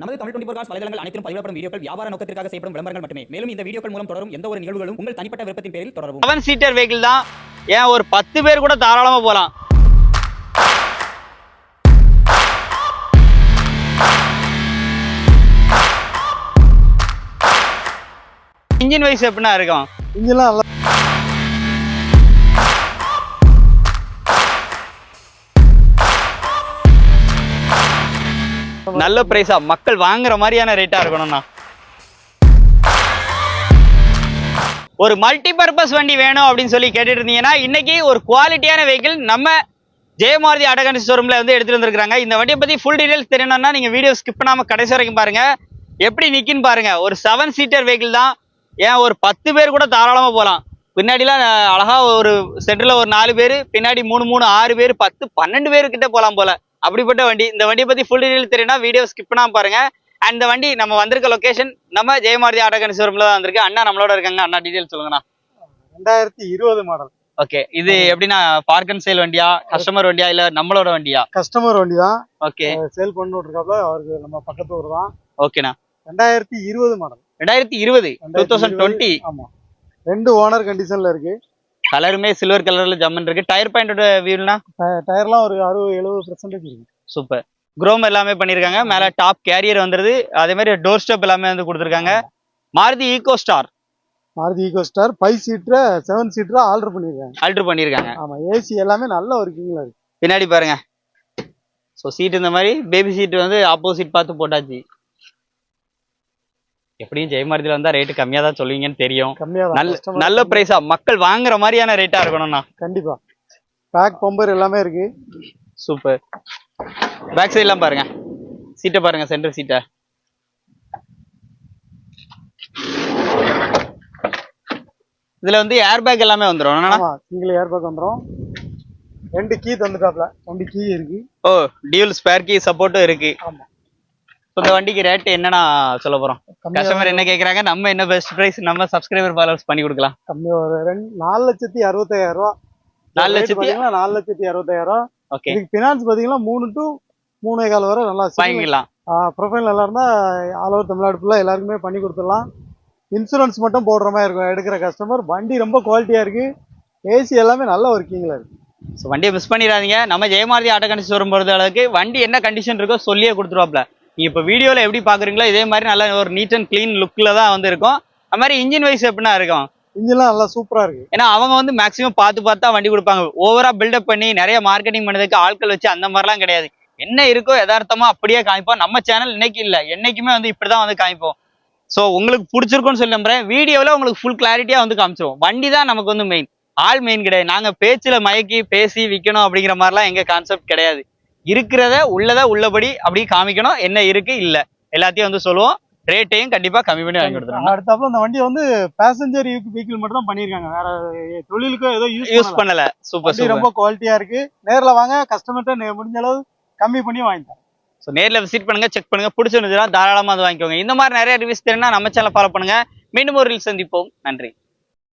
நமது Tamil twenty cos வலைதளங்கள் அனைத்தும் பதிவிடப்படும் வீடியோக்கள் வியாபார நோக்கத்திற்காக செய்யப்படும் விளம்பரங்கள் மட்டுமே. மேலும் இந்த வீடியோக்கள் மூலம் தொடரும் எந்த ஒரு நிகழ்வுகளும் உங்கள் தனிப்பட்ட விருப்பத்தின் பேரில் தொடரவும். செவன் சீட்டர் வெஹிக்கிள் தான். ஏன் ஒரு பத்து பேர் கூட தாராளமா போகலாம் இன்ஜின் வைஸ் எப்படின்னா இருக்கும்? இங்கெல்லாம் நல்லா நல்ல பிரைஸா மக்கள் வாங்குற மாதிரியான ரேட்டா இருக்கணும்ண்ணா. ஒரு மல்டி பர்பஸ் வண்டி வேணும் அப்படின்னு சொல்லி கேட்டுட்டு இருந்தீங்கன்னா இன்னைக்கு ஒரு குவாலிட்டியான வெஹிக்கிள் நம்ம ஜெயமாரதி அடகன் ஷோரூம்ல வந்து எடுத்துட்டு வந்திருக்காங்க இந்த வண்டியை பத்தி ஃபுல் டீடைல்ஸ் தெரியணும்னா நீங்க வீடியோ ஸ்கிப் பண்ணாம கடைசி வரைக்கும் பாருங்க. எப்படி நிக்கின்னு பாருங்க. ஒரு செவன் சீட்டர் வெஹிக்கிள் தான். ஏன் ஒரு பத்து பேர் கூட தாராளமா போகலாம் பின்னாடிலாம் அழகா ஒரு சென்டர்ல ஒரு நாலு பேர் பின்னாடி மூணு மூணு ஆறு பேர் பத்து பன்னெண்டு பேர் கிட்ட போகலாம் போல. அப்படிப்பட்ட வண்டி இந்த வண்டியை பத்தி ஃபுல் டீடைல் தெரியும்னா வீடியோ ஸ்கிப் பண்ணாம பாருங்க. அண்ட் இந்த வண்டி நம்ம வந்திருக்க லொகேஷன் நம்ம ஜெயமாருதி ஆட்டோகன் ஷோரூம்ல தான் வந்திருக்கு. அண்ணா நம்மளோட இருக்காங்க. அண்ணா டீடைல் சொல்லுங்கண்ணா. ரெண்டாயிரத்தி இருபது மாடல் ஓகே இது எப்படின்னா பார்க் அண்ட் சேல் வண்டியா? கஸ்டமர் வண்டியா? இல்ல நம்மளோட வண்டியா? கஸ்டமர் வண்டி தான் ஓகே சேல் பண்ணிட்டு இருக்காப்ல அவருக்கு நம்ம பக்கத்து ஊர் தான் ஓகேண்ணா ரெண்டாயிரத்தி இருபது மாடல் ரெண்டாயிரத்தி இருபது டூ தௌசண்ட் டுவெண்ட்டி ஆமா. ரெண்டு ஓனர் கண்டிஷன்ல இருக்கு. கலருமே சில்வர் கலர்ல ஜம்மன் இருக்கு. டயர் பாயிண்டோட வியூனா டய- டயர்லாம் ஒரு அறுபது எழுபது பெர்சன்டேஜ் இருக்கு. சூப்பர் குரோம் எல்லாமே பண்ணிருக்காங்க. மேல டாப் கேரியர் வந்துருது. அதே மாதிரி டோர் ஸ்டெப் எல்லாமே வந்து கொடுத்துருக்காங்க. Maruti Eeco star Maruti Eeco star five seater seven சீட்டரா order பண்ணிருக்காங்க. ஆல்டர் பண்ணிருக்காங்க. ஆமா ஏசி எல்லாமே நல்ல ஒர்க்கிங்ல இருக்கு. பின்னாடி பாருங்க. ஸோ சீட் இந்த மாதிரி பேபி சீட் வந்து ஆப்போசிட் பார்த்து போட்டாச்சு. எப்படியும் ஜெயமாரதியில் வந்தா ரேட்டு கம்மியா தான் சொல்லுவீங்கன்னு தெரியும். கம்மியா நல்ல நல்ல பிரைஸா மக்கள் வாங்குற மாதிரியான ரேட்டா இருக்கணும்ண்ணா. கண்டிப்பா. பேக் பம்பர் எல்லாமே இருக்கு. சூப்பர் பேக் சைட்லாம் பாருங்க. சீட்டை பாருங்க சென்டர் சீட்டை இதுல வந்து ஏர் பேக் எல்லாமே வந்துடும் ஆமா சிங்கிள் ஏர் பேக் வந்துரும். ரெண்டு கீ தந்துட்டாப்ல. ரெண்டு கீ இருக்கு. ஓ டியூல் ஸ்பேர் கீ சப்போர்ட்டும் இருக்கு. ஆமா. இந்த வண்டிக்கு ரேட் என்னன்னா சொல்ல போறோம்? கஸ்டமர் என்ன கேக்குறாங்க நம்ம என்ன பெஸ்ட் பிரைஸ் நம்ம சப்ஸ்கிரைபர் ஃபாலோவர்ஸ் பண்ணி கொடுக்கலாம். கம்மி ஒரு ரெண்டு நாலு லட்சத்தி அறுபத்தாயிரம் ரூபா. நாலு லட்சத்தி? நாலு லட்சத்தி அறுபத்தாயிரம் ஓகே இதுக்கு பினான்ஸ் பாத்தீங்கன்னா மூணு டு மூணே கால் வரை நல்லா வாங்கிக்கலாம். ப்ரொஃபைல் நல்லா இருந்தா ஆல் ஓவர் தமிழ்நாடு ஃபுல்லா எல்லாருக்குமே பண்ணி கொடுத்துடலாம். இன்சூரன்ஸ் மட்டும் போடுற மாதிரி இருக்கும். எடுக்கிற கஸ்டமர் வண்டி ரொம்ப குவாலிட்டியா இருக்கு. ஏசி எல்லாமே நல்ல ஒர்க்கிங்ல இருக்கு. ஸோ வண்டியை மிஸ் பண்ணிடாதீங்க. நம்ம ஜெயமாரதி ஆட்டோ கண்டிஷன் வரும் பொறுத்த அளவுக்கு வண்டி என்ன கண்டிஷன் இருக்கோ சொல்லியே கொடுத்துருவாப்ல. நீங்க இப்போ வீடியோல எப்படி பாக்குறீங்களோ இதே மாதிரி நல்ல ஒரு நீட் அண்ட் க்ளீன் லுக்ல தான் வந்து இருக்கும் அது மாதிரி இன்ஜின் வைஸ் எப்படின்னா இருக்கும்? இன்ஜின்லாம் நல்லா சூப்பரா இருக்கு. ஏன்னா அவங்க வந்து மேக்ஸிமம் பார்த்து பார்த்து தான் வண்டி கொடுப்பாங்க. ஓவரா பில்டப் பண்ணி நிறைய மார்க்கெட்டிங் பண்ணதுக்கு ஆட்கள் வச்சு அந்த மாதிரிலாம் கிடையாது. என்ன இருக்கோ யதார்த்தமா அப்படியே காமிப்போம். நம்ம சேனல் இன்னைக்கு இல்ல. என்னைக்குமே வந்து இப்படிதான் வந்து காமிப்போம். ஸோ உங்களுக்கு பிடிச்சிருக்கும்னு சொல்லி நம்புறேன். வீடியோவில் உங்களுக்கு ஃபுல் கிளாரிட்டியா வந்து காமிச்சிருவோம். வண்டி தான் நமக்கு வந்து மெயின் ஆள் மெயின் கிடையாது. நாங்க பேச்சுல மயக்கி பேசி விற்கணும் அப்படிங்கிற மாதிரிலாம் எங்க கான்செப்ட் கிடையாது. இருக்கிறத உள்ளத உள்ளபடி அப்படியே காமிக்கணும். என்ன இருக்கு? இல்ல. எல்லாத்தையும் வந்து சொல்லுவோம். ரேட்டையும் கண்டிப்பா கம்மி பண்ணி வாங்கி கொடுத்துருவோம் அடுத்தாப்புல இந்த வண்டியை வந்து பேசஞ்சர் வெஹிக்கிள் மட்டும் தான் பண்ணிருக்காங்க வேற தொழிலுக்கு ஏதோ யூஸ் யூஸ் பண்ணல. சூப்பர் வண்டி ரொம்ப குவாலிட்டியா இருக்கு. நேர்ல வாங்க. கஸ்டமர்கிட்ட முடிஞ்ச அளவு கம்மி பண்ணி வாங்கிட்டேன் ஸோ நேரில் விசிட் பண்ணுங்க செக் பண்ணுங்க. பிடிச்சிருந்துச்சுன்னா தாராளமாக வந்து வாங்கிக்கோங்க. இந்த மாதிரி நிறைய ரிவ்யூஸ் தெரியும்னா நம்ம சேனல் ஃபாலோ பண்ணுங்க. மீண்டும் ஒரு reel சந்திப்போம். நன்றி.